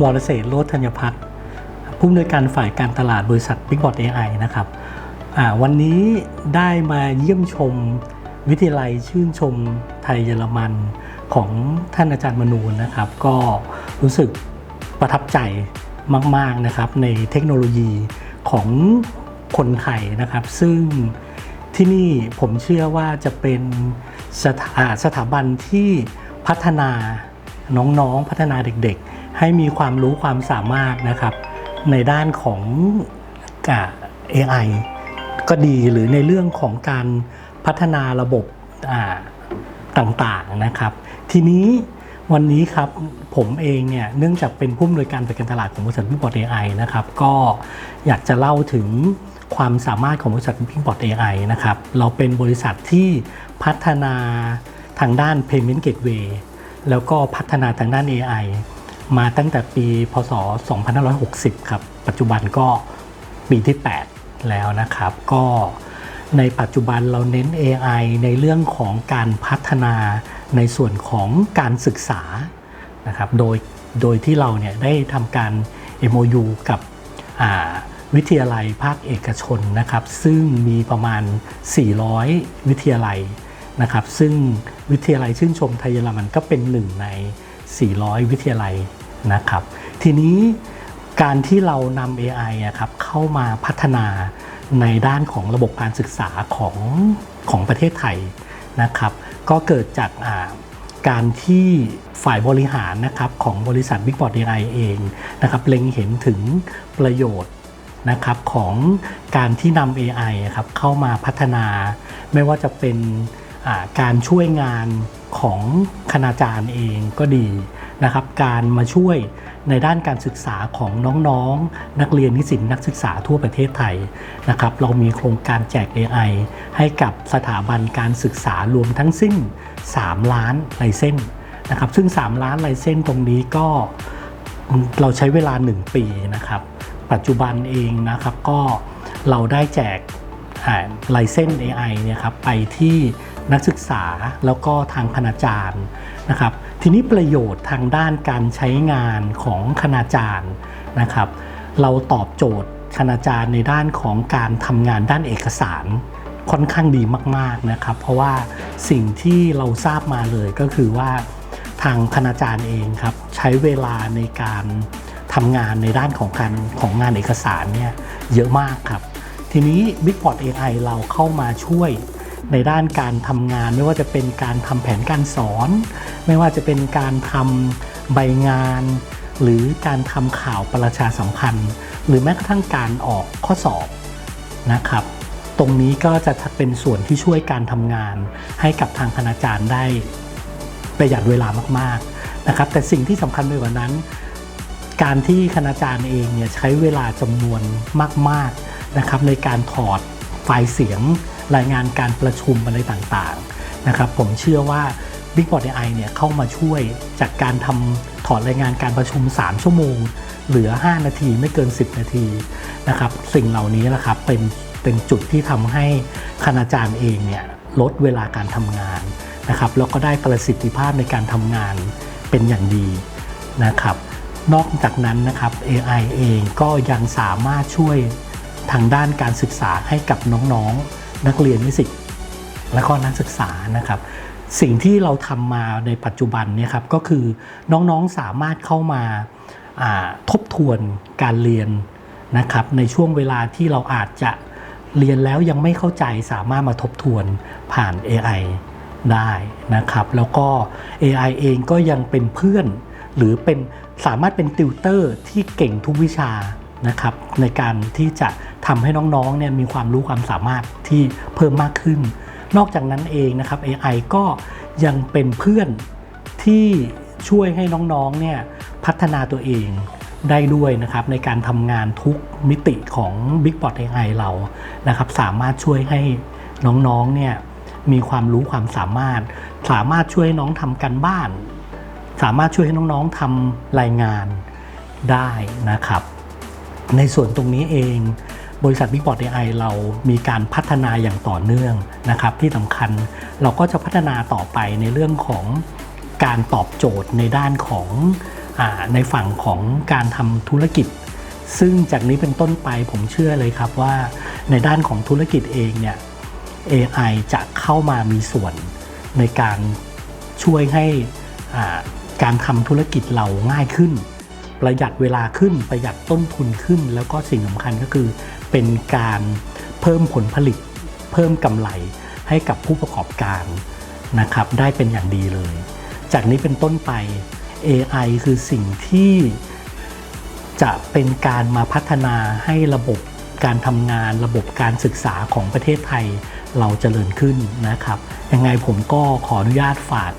วรเศษโรจน์ธัญพัฒน์ผู้อำนวยการฝ่ายการตลาดบริษัท Big b o t AI นะครับวันนี้ได้มาเยี่ยมชมวิทยาลัยชื่นชมไทยเยอรมันของท่านอาจารย์มนูนนะครับ ก็รู้สึกประทับใจมาก ๆ นะครับ ในเทคโนโลยีของคนไทยนะครับ ซึ่งที่นี่ผมเชื่อว่าจะเป็นสถาอ่าสถาบันที่พัฒนาน้องๆ พัฒนาเด็กๆ ให้มีความรู้ความสามารถนะครับในด้านของอ่า AI ก็ดีหรือในเรื่องของการพัฒนาระบบต่างๆนะครับ ทีนี้วันนี้ครับผมเองเนี่ยเนื่องจากเป็นผู้อำนวยการฝ่ายการตลาดของบริษัทพิงพอร์ต AI นะครับก็อยากจะเล่าถึงความสามารถของบริษัทพิงพอร์ต AI นะครับเราเป็นบริษัทที่พัฒนาทางด้าน Payment Gateway แล้วก็พัฒนาทางด้าน AI มาตั้งแต่ปีพศ 2560 ครับ ปัจจุบันก็ปีที่ 8 แล้วนะครับ ก็ในปัจจุบันเราเน้น AI ในเรื่องของการพัฒนาในส่วนของการศึกษานะครับ โดยโดยที่เราเนี่ยได้ทำการ MOU กับวิทยาลัยภาคเอกชนนะครับ ซึ่งมีประมาณ 400 วิทยาลัยนะครับ ซึ่งวิทยาลัยชื่นชมไทยเยอรมันก็เป็นหนึ่งใน 400 วิทยาลัยนะครับ ทีนี้การที่เรานำ AI อะครับเข้ามาพัฒนาในด้านของระบบการศึกษาของของประเทศไทยนะครับ ก็เกิดจากาการที่ฝ่ายบริหารนะครับของบริษัท Big b o t AI เองนะครับเล็งเห็นถึงประโยชน์นะครับของการที่นำ AI อครับเข้ามาพัฒนา ไม่ว่าจะเป็น การช่วยงานของคณาจารย์เองก็ดีนะครับ การมาช่วยในด้านการศึกษาของน้องๆนักเรียนนิสิตนักศึกษาทั่วประเทศไทยนะครับ เรามีโครงการแจก AI ให้กับสถาบันการศึกษารวมทั้งสิ้น 3 ล้านลายเส้นนะครับ ซึ่ง 3 ล้านลายเส้นตรงนี้ก็เราใช้เวลา 1 ปีนะครับ ปัจจุบันเองนะครับก็เราได้แจกลายเส้น AI เนี่ยครับไปที่ นักศึกษาแล้วก็ทางคณาจารย์นะครับ ทีนี้ประโยชน์ทางด้านการใช้งานของคณาจารย์นะครับ เราตอบโจทย์คณาจารย์ในด้านของการทำงานด้านเอกสารค่อนข้างดีมาก ๆนะครับ เพราะว่าสิ่งที่เราทราบมาเลยก็คือว่าทางคณาจารย์เองครับ ใช้เวลาในการทำงานในด้านของการของงานเอกสารเนี่ยเยอะมากครับ ทีนี้ Big p o t AI เราเข้ามาช่วย ในด้านการทำงาน ไม่ว่าจะเป็นการทำแผนการสอน ไม่ว่าจะเป็นการทำใบงาน หรือการทำข่าวประชาสัมพันธ์ หรือแม้กระทั่งการออกข้อสอบนะครับ ตรงนี้ก็จะเป็นส่วนที่ช่วยการทำงาน ให้กับทางคณาจารย์ได้ประหยัดเวลามากๆนะครับ แต่สิ่งที่สำคัญไปกว่านั้น การที่คณาจารย์เองเนี่ยใช้เวลาจำนวนมากๆนะครับในการถอดไฟล์เสียง รายงานการประชุมอะไรต่างๆนะครับผมเชื่อว่า Big b o t AI เนี่ยเข้ามาช่วยจากการทำถอดรายงานการประชุม 3 ชั่วโมง เหลือ 5 นาทีไม่เกิน 10 นาทีนะครับสิ่งเหล่านี้นะครับเป็นเป็นจุดที่ทำให้คณาจารย์เองเนี่ยลดเวลาการทำงานนะครับแล้วก็ได้ประสิทธิภาพในการทำงานเป็นอย่างดีนะครับนอกจากนั้นนะครับ AI เองก็ยังสามารถช่วยทางด้านการศึกษาให้กับน้องๆ นักเรียนนิสิตและก็นักศึกษานะครับ สิ่งที่เราทำมาในปัจจุบันเนี่ยครับก็คือน้องๆสามารถเข้ามาาทบทวนการเรียนนะครับในช่วงเวลาที่เราอาจจะเรียนแล้วยังไม่เข้าใจสามารถมาทบทวนผ่าน AI ได้นะครับ แล้วก็ AI เองก็ยังเป็นเพื่อน หรือเป็นสามารถเป็นติวเตอร์ที่เก่งทุกวิชา นะครับในการที่จะทำให้น้องๆเนี่ยมีความรู้ความสามารถที่เพิ่มมากขึ้น นอกจากนั้นเองนะครับ AI ก็ยังเป็นเพื่อนที่ช่วยให้น้องๆเนี่ยพัฒนาตัวเองได้ด้วยนะครับในการทำงานทุกมิติของ Big b o t AI เรานะครับ สามารถช่วยให้น้องๆเนี่ยมีความรู้ความสามารถ สามารถช่วยน้องทำการบ้าน สามารถช่วยให้น้องๆทำรายงานได้นะครับ ในส่วนตรงนี้เองบริษัท Big b o t AI เรามีการพัฒนาอย่างต่อเนื่องนะครับ ที่สำคัญเราก็จะพัฒนาต่อไปในเรื่องของการตอบโจทย์ในด้านของอในฝั่งของการทำธุรกิจ ซึ่งจากนี้เป็นต้นไปผมเชื่อเลยครับว่าในด้านของธุรกิจเองเนี่ย AI จะเข้ามามีส่วนในการช่วยให้การทำธุรกิจเราง่ายขึ้น ประหยัดเวลาขึ้นประหยัดต้นทุนขึ้น แล้วก็สิ่งสำคัญก็คือ เป็นการเพิ่มผลผลิต เพิ่มกำไรให้กับผู้ประกอบการนะครับได้เป็นอย่างดีเลย จากนี้เป็นต้นไป AI คือสิ่งที่จะเป็นการมาพัฒนาให้ระบบการทำงานระบบการศึกษาของประเทศไทยเราเจริญขึ้นนะครับ ยังไงผมก็ขออนุญาตฝาก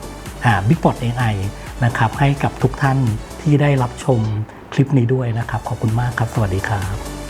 บิ๊กบอ t AI นะครับ ให้กับทุกท่านที่ได้รับชมคลิปนี้ด้วยนะครับ ขอบคุณมากครับ สวัสดีครับ